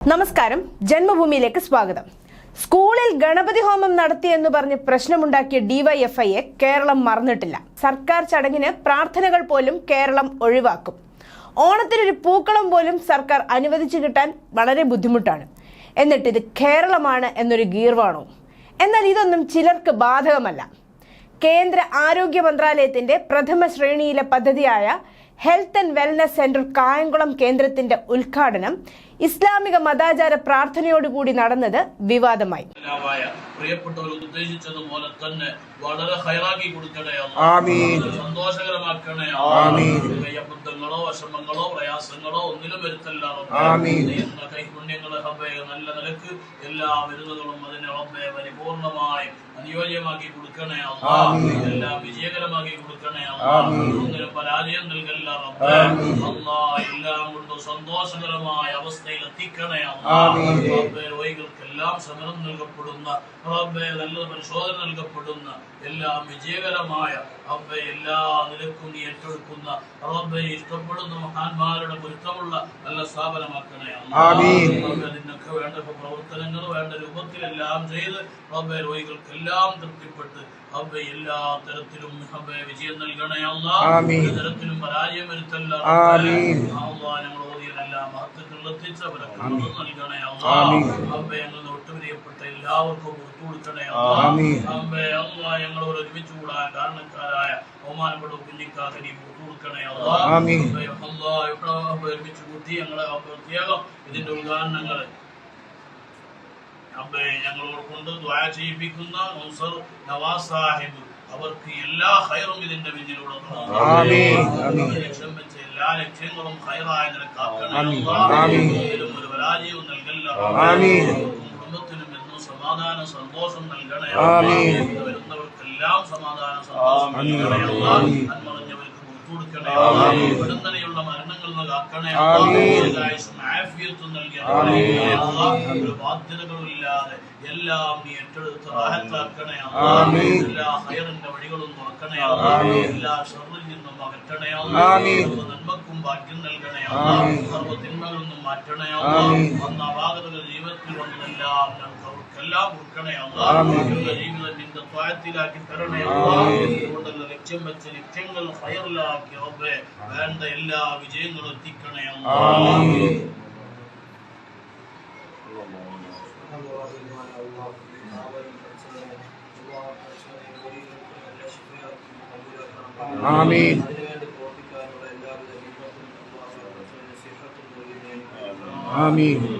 നമസ്കാരം. ജന്മഭൂമിയിലേക്ക് സ്വാഗതം. സ്കൂളിൽ ഗണപതി ഹോമം നടത്തിയെന്ന് പറഞ്ഞ് പ്രശ്നമുണ്ടാക്കിയ ഡിവൈഎഫ്ഐയെ കേരളം മറന്നിട്ടില്ല. സർക്കാർ ചടങ്ങിന് പ്രാർത്ഥനകൾ പോലും കേരളം ഒഴിവാക്കും. ഓണത്തിനൊരു പൂക്കളം പോലും സർക്കാർ അനുവദിച്ചു കിട്ടാൻ വളരെ ബുദ്ധിമുട്ടാണ്. എന്നിട്ട് ഇത് കേരളമാണ് എന്നൊരു ഗീർവാണോ എന്നാൽ ഇതൊന്നും ചിലർക്ക് ബാധകമല്ല. കേന്ദ്ര ആരോഗ്യ മന്ത്രാലയത്തിന്റെ പ്രഥമ ശ്രേണിയിലെ പദ്ധതിയായ health and wellness centre Kayamkulam കേന്ദ്രത്തിന്റെ ഉദ്ഘാടനം ഇസ്ലാമിക മതാചാര പ്രാർത്ഥനയോടുകൂടി നടന്നത് വിവാദമായി. പ്രിയപ്പെട്ടവർ ഉദ്ദേശിച്ചതുപോലെ തന്നെ വളരെ ഹൈറാക്കി കൊടുക്കണേ സന്തോഷകരമാക്കണേ വിഷമങ്ങളോ പ്രയാസങ്ങളോ ഒന്നിലും വരുത്തല്ല കൈപുണ്യങ്ങളെ നല്ല നിലയ്ക്ക് എല്ലാ വിരുന്നുകളും അതിനെ റബ്ബേ പരിപൂർണമായി അനുയോജ്യമാക്കി കൊടുക്കണേ. എല്ലാം വിജയകരമാക്കി കൊടുക്കണേ. ഒന്നിനും പരാജയം നൽകല്ല റബ്ബേ. ആമീൻ. അല്ലാ എല്ലാം കൊണ്ടും സന്തോഷകരമായ അവസ്ഥയിൽ செயல தீக்கணையாகும் റബ്ബേ രോഗികൾക്കെല്ലാം സമരം നൽകപ്പെടുന്ന റബ്ബെ നല്ല പരിശോധന നൽകപ്പെടുന്ന എല്ലാം വിജയകരമായ റബ്ബെ എല്ലാ നിലക്കും നീ ഏറ്റെടുക്കുന്ന റബ്ബെ ഇഷ്ടപ്പെടുന്ന മഹാന്മാരുടെ പൊരുത്തമുള്ള നല്ല സ്ഥാപനമാക്കണേ നിന്നൊക്കെ. റബ്ബേ വേണ്ട പ്രവർത്തനങ്ങൾ വേണ്ട രൂപത്തിലെല്ലാം ചെയ്ത് റബ്ബെ രോഗികൾക്കെല്ലാം തൃപ്തിപ്പെട്ട് റബ്ബെ എല്ലാ തരത്തിലും റബ്ബെ വിജയം നൽകണേ അല്ല. ഒരു തരത്തിലും പരാജയം വരുത്തല്ല ഞങ്ങൾ ഓതിയതെല്ലാം മഹത്വത്തിൽ എത്തിച്ചവരെ നൽകണേ അല്ല അമ്പേ ഞങ്ങൾ ഒട്ടുപിരിയപ്പെട്ട എല്ലാവർക്കും പുറത്തു കൊടുക്കണേ. അമ്പേ അള്ളാ ഞങ്ങളോട് ഒരുമിച്ച് കൂടാൻ കാരണക്കാരായ ബഹുമാനപ്പെട്ട കുഞ്ഞിക്കാക്ക് നീ പുറത്തു കൊടുക്കണേ അള്ളാ. ഇവിടെ ഒരുമിച്ച് കൂട്ടി ഞങ്ങളെ പ്രത്യേകം ഇതിന്റെ ഉദ്ഘാടനങ്ങൾ അമ്മേ ഞങ്ങളോട് കൊണ്ട് ദ്വായ ചെയ്യിപ്പിക്കുന്ന നൗസർ നവാസ് സാഹിബ് അവർക്ക് എല്ലാ ഹൈറും ഇതിന്റെ പിന്നിലൂടെ. ലക്ഷ്യം വെച്ച എല്ലാ ലക്ഷ്യങ്ങളും ഹൈറായ നിലക്കാക്കണം ഒരു പരാജയവും നൽകല്ല സമാധാന സന്തോഷം നൽകണേ. വരുന്നവർക്കെല്ലാം സമാധാന സന്തോഷം നൽകണേ. അന്മറിഞ്ഞവർക്ക് കൊടുക്കണേ വരുന്നനെയുള്ള മരണങ്ങൾ നൽകണേ ആഫിയത്വം നൽകണേ ഒരു ബാധ്യതകളില്ലാതെ എല്ലാം നീ ഏറ്റെടുത്ത് റാഹത്താക്കണേ. എല്ലാ ഹയറിന്റെ വഴികളും തുറക്കണേ. എല്ലാ ഷറിൽ നിന്നും അകറ്റണേ. നന്മക്കും ഭാഗ്യം നൽകണേ. സർവ തിന്മകളിൽ നിന്നും മാറ്റണേ. വന്ന അപാകതകൾ ജീവിതത്തിൽ വന്നതെല്ലാം അവർക്കെല്ലാം കൊടുക്കണേ. അവരുടെ ജീവിതം നിന്റെ ത്വായത്തിലാക്കി തരണേ ആമീൻ. അതുകൊണ്ടുള്ള ലക്ഷ്യം വെച്ച ലക്ഷ്യങ്ങൾ ഫയറിലാക്കി റബ്ബേ വേണ്ട എല്ലാ വിജയങ്ങളും എത്തിക്കണേ. ആമീൻ. ആമീൻ. ആമീൻ.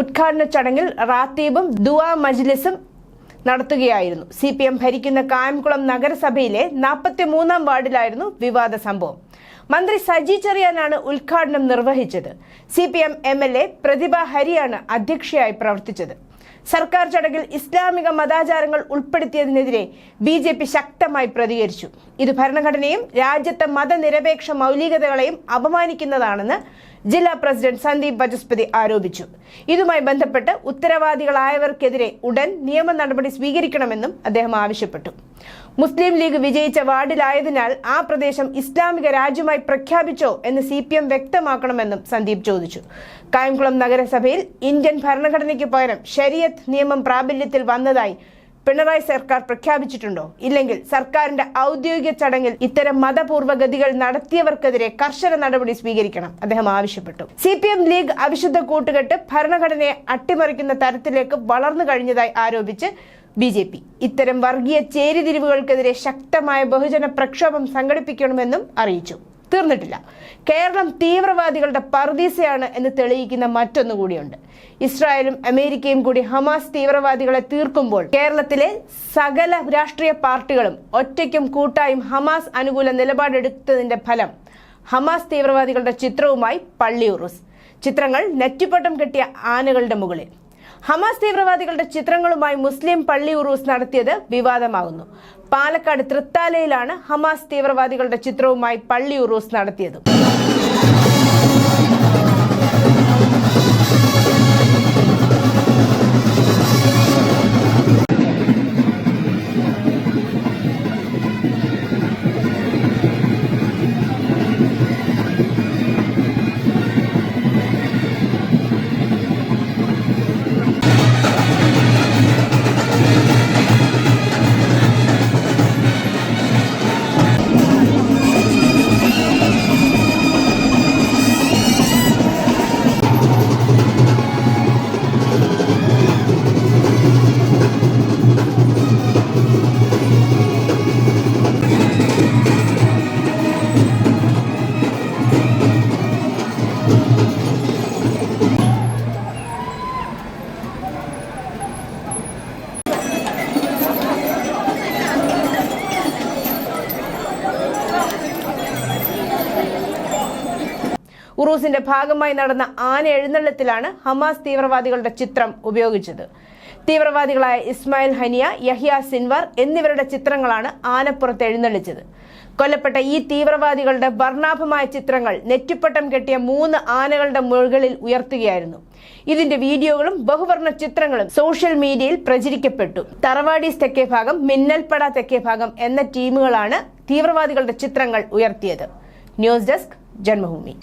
ഉദ്ഘാടന ചടങ്ങിൽ റാത്തീബും ദുവാ മജ്ലിസും നടത്തുകയായിരുന്നു. സി പി എം ഭരിക്കുന്ന കായംകുളം നഗരസഭയിലെ നാൽപ്പത്തി മൂന്നാം വാർഡിലായിരുന്നു വിവാദ സംഭവം. മന്ത്രി സജി ചെറിയാനാണ് ഉദ്ഘാടനം നിർവഹിച്ചത്. C P M M L A Prathibha ഹരിയാണ് അധ്യക്ഷയായി പ്രവർത്തിച്ചത്. സർക്കാർ ചടങ്ങിൽ ഇസ്ലാമിക മതാചാരങ്ങൾ ഉൾപ്പെടുത്തിയതിനെതിരെ ബി ജെ പി ശക്തമായി പ്രതികരിച്ചു. ഇത് ഭരണഘടനയും രാജ്യത്തെ മതനിരപേക്ഷ മൗലികതകളെയും അപമാനിക്കുന്നതാണെന്ന് ജില്ലാ പ്രസിഡന്റ് സന്ദീപ് ബജസ്പതി ആരോപിച്ചു. ഇതുമായി ബന്ധപ്പെട്ട് ഉത്തരവാദികളായവർക്കെതിരെ ഉടൻ നിയമ നടപടി സ്വീകരിക്കണമെന്നും അദ്ദേഹം ആവശ്യപ്പെട്ടു. മുസ്ലിം ലീഗ് വിജയിച്ച വാർഡിലായതിനാൽ ആ പ്രദേശം ഇസ്ലാമിക രാജ്യമായി പ്രഖ്യാപിച്ചോ എന്ന് സി പി എം വ്യക്തമാക്കണമെന്നും സന്ദീപ് ചോദിച്ചു. കായംകുളം നഗരസഭയിൽ ഇന്ത്യൻ ഭരണഘടനയ്ക്ക് പകരം ശരിയത്ത് നിയമം പ്രാബല്യത്തിൽ വന്നതായി പിണറായി സർക്കാർ പ്രഖ്യാപിച്ചിട്ടുണ്ടോ? ഇല്ലെങ്കിൽ സർക്കാരിന്റെ ഔദ്യോഗിക ചടങ്ങിൽ ഇത്തരം മതപൂർവഗതികൾ നടത്തിയവർക്കെതിരെ കർശന നടപടി സ്വീകരിക്കണം അദ്ദേഹം ആവശ്യപ്പെട്ടു. സി പി എം ലീഗ് അവിശുദ്ധ കൂട്ടുകെട്ട് ഭരണഘടനയെ അട്ടിമറിക്കുന്ന തരത്തിലേക്ക് വളർന്നു കഴിഞ്ഞതായി ആരോപിച്ച് ബി ജെ പി. ഇത്തരം വർഗീയ ചേരിതിരിവുകൾക്കെതിരെ ശക്തമായ ബഹുജന പ്രക്ഷോഭം സംഘടിപ്പിക്കണമെന്നും അറിയിച്ചു. തീർന്നിട്ടില്ല. കേരളം തീവ്രവാദികളുടെ പർദീസയാണ് എന്ന് തെളിയിക്കുന്ന മറ്റൊന്നു കൂടിയുണ്ട്. ഇസ്രായേലും അമേരിക്കയും കൂടി ഹമാസ് തീവ്രവാദികളെ തീർക്കുമ്പോൾ കേരളത്തിലെ സകല രാഷ്ട്രീയ പാർട്ടികളും ഒറ്റയ്ക്കും കൂട്ടായും ഹമാസ് അനുകൂല നിലപാടെടുത്തതിന്റെ ഫലം ഹമാസ് തീവ്രവാദികളുടെ ചിത്രവുമായി പള്ളിയുറുസ്. ചിത്രങ്ങൾ നെറ്റിപ്പട്ടം കെട്ടിയ ആനകളുടെ മുകളിൽ. ഹമാസ് തീവ്രവാദികളുടെ ചിത്രങ്ങളുമായി മുസ്ലിം പള്ളി ഉറൂസ് നടത്തിയത് വിവാദമാകുന്നു. പാലക്കാട് തൃത്താലയിലാണ് ഹമാസ് തീവ്രവാദികളുടെ ചിത്രവുമായി പള്ളി ഉറൂസ് നടത്തിയത്. ഉറൂസിന്റെ ഭാഗമായി നടന്ന ആന എഴുന്നള്ളത്തിലാണ് ഹമാസ് തീവ്രവാദികളുടെ ചിത്രം ഉപയോഗിച്ചത്. തീവ്രവാദികളായ ഇസ്മായിൽ ഹനിയ യഹിയ സിൻവർ എന്നിവരുടെ ചിത്രങ്ങളാണ് ആനപ്പുറത്ത് എഴുന്നള്ളിച്ചത്. കൊല്ലപ്പെട്ട ഈ തീവ്രവാദികളുടെ വർണാഭമായ ചിത്രങ്ങൾ നെറ്റിപ്പട്ടം കെട്ടിയ മൂന്ന് ആനകളുടെ മുകളിൽ ഉയർത്തുകയായിരുന്നു. ഇതിന്റെ വീഡിയോകളും ബഹുവർണ ചിത്രങ്ങളും സോഷ്യൽ മീഡിയയിൽ പ്രചരിക്കപ്പെട്ടു. തറവാടീസ് തെക്കേ ഭാഗം മിന്നൽപ്പട തെക്കേ ഭാഗം എന്ന ടീമുകളാണ് തീവ്രവാദികളുടെ ചിത്രങ്ങൾ ഉയർത്തിയത്. ന്യൂസ് ഡെസ്ക് जन्मभूमि।